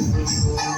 Senhor.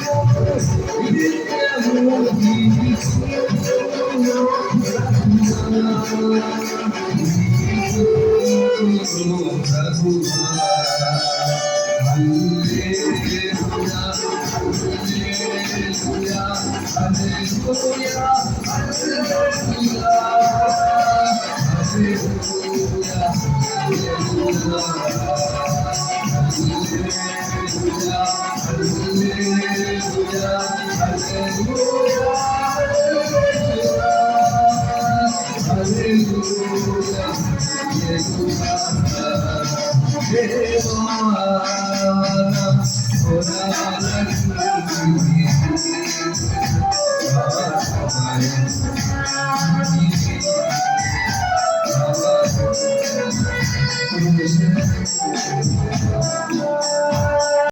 సుకృతము Aleluia, aleluia, aleluia, Devana,